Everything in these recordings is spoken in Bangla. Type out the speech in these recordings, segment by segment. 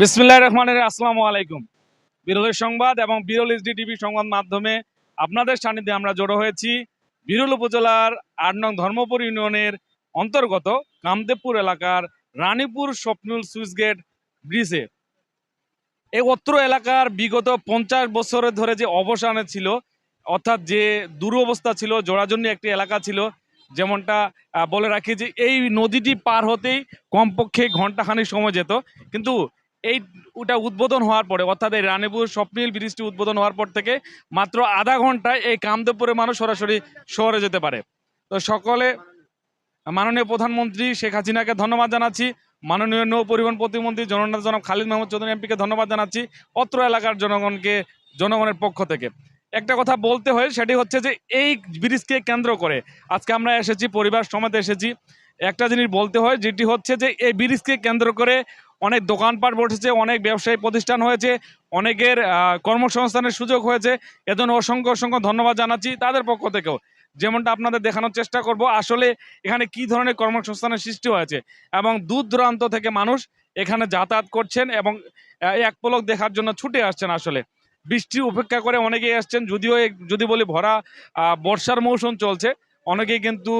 বিসমুল্লাহ রহমানের আসসালামু আলাইকুম। বিরলের সংবাদ এবং বিরল এসডি টিভি সংবাদ মাধ্যমে আপনাদের সান্নিধ্যে আমরা জড়ো হয়েছি বিরল উপজেলার আট নং ধর্মপুর ইউনিয়নের অন্তর্গত কামদেবপুর এলাকার রানীপুর স্বপ্নুল সুইচ গেট ব্রিজে। এই অত্র এলাকার বিগত পঞ্চাশ বছরের ধরে যে অবসানে ছিল, অর্থাৎ যে দুরবস্থা ছিল জোড়াজন্য একটি এলাকা ছিল, যেমনটা বলে রাখি যে এই নদীটি পার হতেই কমপক্ষে ঘন্টাখানিক সময় যেত। কিন্তু এই ওটা উদ্বোধন হওয়ার পরে, অর্থাৎ এই রানীপুর স্বপ্নীল ব্রিজটি উদ্বোধন হওয়ার পর থেকে মাত্র আধা ঘন্টায় এই কামদেবপুরে মানুষ সরাসরি শহরে যেতে পারে। তো সকলে, মাননীয় প্রধানমন্ত্রী শেখ হাসিনাকে ধন্যবাদ জানাচ্ছি, মাননীয় নৌ পরিবহন প্রতিমন্ত্রী জননেতা জনাব খালিদ মাহমুদ চৌধুরী এমপিকে ধন্যবাদ জানাচ্ছি, অত্র এলাকার জনগণকে, জনগণের পক্ষ থেকে। একটা কথা বলতে হয়, সেটি হচ্ছে যে এই ব্রিজকে কেন্দ্র করে আজকে আমরা এসেছি, পরিবার সমেত এসেছি। একটা জিনিস বলতে হয়, যেটি হচ্ছে যে এই ব্রিজকে কেন্দ্র করে অনেক দোকানপাট বসেছে, অনেক ব্যবসায়ী প্রতিষ্ঠান হয়েছে, অনেকের কর্মসংস্থানের সুযোগ হয়েছে। এজন্য অসংখ্য অসংখ্য ধন্যবাদ জানাচ্ছি তাদের পক্ষ থেকেও। যেমনটা আপনাদের দেখানোর চেষ্টা করব, আসলে এখানে কি ধরনের কর্মসংস্থানের সৃষ্টি হয়েছে এবং দূর দূরান্ত থেকে মানুষ এখানে যাতায়াত করছেন এবং এক পলক দেখার জন্য ছুটে আসছেন আসলে। বৃষ্টি উপেক্ষা করে অনেকেই আসছেন, যদিও যদি বলি ভরা বর্ষার মৌসুম চলছে, অনেকেই কিন্তু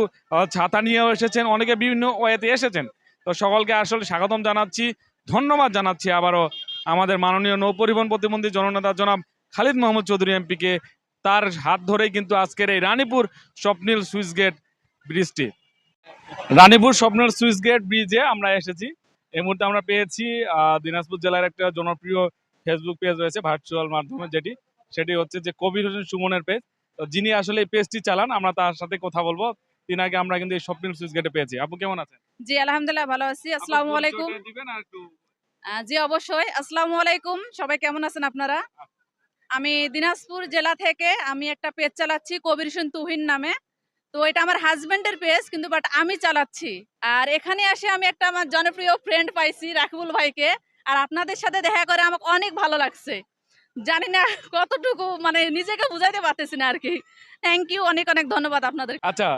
ছাতা নিয়েও এসেছেন, অনেকে বিভিন্ন ওয়েতে এসেছেন। তো সকলকে আসলে স্বাগতম জানাচ্ছি। ধন্যবাদ জানাচ্ছি আবারও আমাদের মাননীয় নৌ পরিবহন প্রতিমন্ত্রী জননেতা জনাব খালিদ মোহাম্মদ চৌধুরী এমপিকে। তার হাত ধরেই কিন্তু আজকের এই রানীপুর স্বপ্নীল সুইচ গেট ব্রিজটি। রানীপুর স্বপ্নীল সুইচ গেট ব্রিজে আমরা এসেছি। এই মুহূর্তে আমরা পেয়েছি দিনাজপুর জেলার একটা জনপ্রিয় ফেসবুক পেজ রয়েছে ভার্চুয়াল মাধ্যমে যেটি। সেটি হচ্ছে যে কবির হোসেন সুমনের পেজ তো যিনি আসলে এই পেজটি চালান, আমরা তার সাথে কথা বলব। তিনাকে আমরা কিন্তু এই সুইচ গেটে পেয়েছি। আপু কেমন আছেন? জি আলহামদুলিল্লাহ ভালো আছি। আসসালামু আলাইকুম। জি অবশ্যই। আসসালামু আলাইকুম। সবাই কেমন আছেন আপনারা? আমি দিনাজপুর জেলা থেকে আমি একটা পেজ চালাচ্ছি কবির হোসেন তুহিন নামে। তো এটা আমার হাজবেন্ডের পেজ কিন্তু বাট আমি চালাচ্ছি। আর এখানে এসে আমি একটা আমার জনপ্রিয় ফ্রেন্ড পাইছি রাকিবুল ভাইকে। আর আপনাদের সাথে দেখা করে আমাকে অনেক ভালো লাগছে। জানি না কতটুকু মানে নিজেকে বুঝাইতে পারতেছি না আর কি। থ্যাংক ইউ অনেক অনেক ধন্যবাদ আপনাদের। আচ্ছা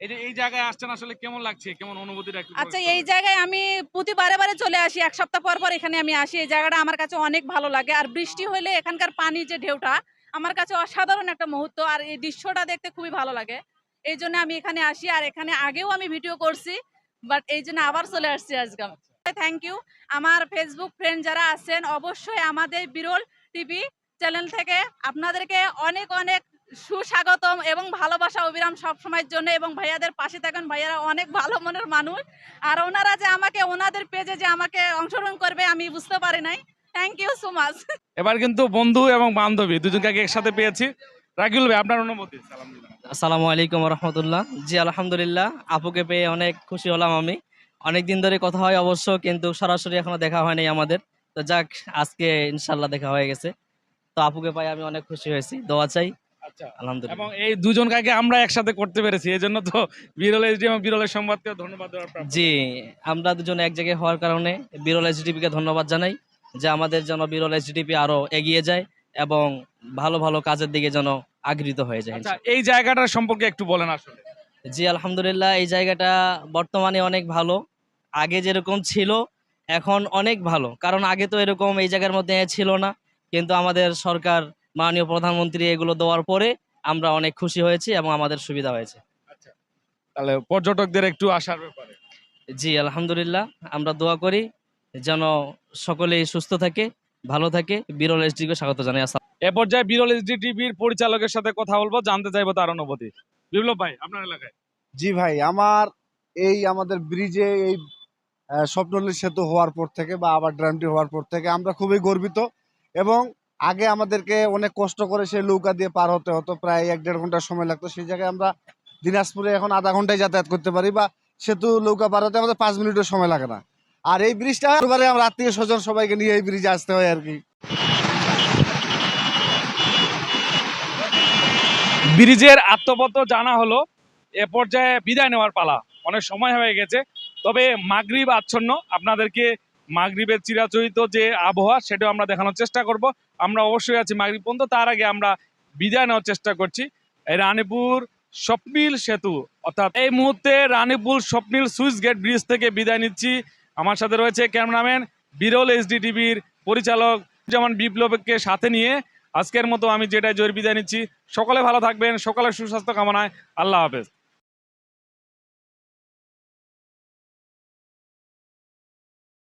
এই যে এই জায়গায় আসছেন আসলে কেমন লাগছে? কেমন অনুভূতিটা আচ্ছা এই জায়গায় আমি প্রতি বারে বারে চলে আসি এক সপ্তাহ পর পর এখানে আমি আসি। এই জায়গাটা আমার কাছে অনেক ভালো লাগে। আর বৃষ্টি হলে এখানকার পানি যে ঢেউটা আমার কাছে অসাধারণ একটা মুহূর্ত। আর এই দৃশ্যটা দেখতে খুবই ভালো লাগে। এই জন্য আমি এখানে আসি। আর এখানে আগেও আমি ভিডিও করছি বাট এই জন্য আবার চলে আসছি আজকে। থ্যাংক ইউ আমার ফেসবুক ফ্রেন্ড যারা আছেন অবশ্যই আমাদের বিরল টিভি চ্যানেল থেকে আপনাদেরকে অনেক অনেক সুস্বাগতম এবং ভালোবাসা অবিরাম সব সময়ের জন্য এবং ভাইয়াদের পাশে থাকেন। ভাইয়ারা অনেক ভালো মনের মানুষ। আর ওনারা যে আমাকে ওনাদের পেজে যে আমাকে অংশগ্রহণ করবে আমি বুঝতে পারি নাই। থ্যাংক ইউ সো মাচ এবার কিন্তু বন্ধু এবং বান্ধবী দুজনকে একসাথে পেয়েছি। রাকিবুল ভাই আপনার অনুমতি? আসসালামু আলাইকুম রহমতুল্লাহ। জি আলহামদুলিল্লাহ। আপুকে পেয়ে অনেক খুশি হলাম আমি। অনেক দিন ধরে কথা হয় অবশ্য কিন্তু সরাসরি এখনও দেখা হয়নি আমাদের। তো যাক আজকে ইনশাল্লাহ দেখা হয়ে গেছে। তো আপুকে পাই আমি অনেক খুশি হয়েছি। দোয়া চাই। আলহামদুলিল্লাহ। এবং এই দুজন কাকে আমরা একসাথে করতে পেরেছি এই জন্য তো বিরল এইচডি এবং বিরলের সংবাদকে ধন্যবাদ জি আমরা দুজন এক জায়গায় হওয়ার কারণে বিরল এইচডিপিকে ধন্যবাদ জানাই যে আমাদের যেন বিরল এইচডিপি আরও এগিয়ে যায় এবং ভালো ভালো কাজের দিকে যেন আগৃহীত হয়ে যায় আচ্ছা এই জায়গাটার সম্পর্কে একটু বলেন আসলে। জি আলহামদুলিল্লাহ এই জায়গাটা বর্তমানে অনেক ভালো। আগে যেরকম ছিল এখন অনেক ভালো। কারণ আগে তো এরকম এই জায়গার মধ্যে ছিল না। কিন্তু আমাদের সরকার মাননীয় প্রধানমন্ত্রী এগুলো দেওয়ার পরে আমরা অনেক খুশি হয়েছি এবং আমাদের সুবিধা হয়েছে। তাহলে পর্যটকদের একটু আসার ব্যাপারে। জি আলহামদুলিল্লাহ। আমরা দোয়া করি যেন সকলেই সুস্থ থাকে ভালো থাকে। বিরল এসডিকে স্বাগত জানাই আসসালাম। এ পর্যায়ে বিরল এইচডি টিভির পরিচালকের সাথে কথা বলব জানতে চাইব তার অনুভূতি। বিপ্লব ভাই আপনার এলাকায়? জি ভাই আমার এই আমাদের ব্রিজে এই আহ, স্বপ্নলী সেতু হওয়ার পর থেকে বা আবার ড্রামটি হওয়ার পর থেকে আমরা খুবই গর্বিত এবং আগে আমাদেরকে অনেক কষ্ট করে সেই নৌকা দিয়ে পার হতে হতো, প্রায় এক দেড় ঘণ্টা সময় লাগতো। সেই জায়গায় আমরা দিনাজপুরে এখন আধা ঘন্টায় যাতায়াত করতে পারি বা সেতু নৌকা পার হতে আমাদের পাঁচ মিনিটও সময় লাগে না। আর এই ব্রিজটা এবারে আমরা আত্মীয় স্বজন সবাইকে নিয়ে এই ব্রিজে আসতে হয় আর কি। ব্রিজের আত্মপত্র জানা হলো, এ পর্যায়ে বিদায় নেওয়ার পালা। অনেক সময় হয়ে গেছে, তবে মাগরিব আচ্ছন্ন। আপনাদেরকে মাগরিবের চিরাচরিত যে আবহাওয়া, সেটাও আমরা দেখানোর চেষ্টা করব। আমরা অবশ্যই আছি মাগরিব পর্যন্ত, তার আগে আমরা বিদায় নেওয়ার চেষ্টা করছি। এই রানীপুর স্বপ্নিল সেতু, অর্থাৎ এই মুহূর্তে Ranipur Swapnil switch gate bridge থেকে বিদায় নিচ্ছি। আমার সাথে রয়েছে ক্যামেরাম্যান বিরল এইচডি টিভির পরিচালক যেমন বিপ্লবকে সাথে নিয়ে। আজকের মতো আমি যেটা জোর বিদায় নিচ্ছি। সকলে ভালো থাকবেন, সকলের সুস্বাস্থ্য কামনায়। আল্লাহ হাফেজ।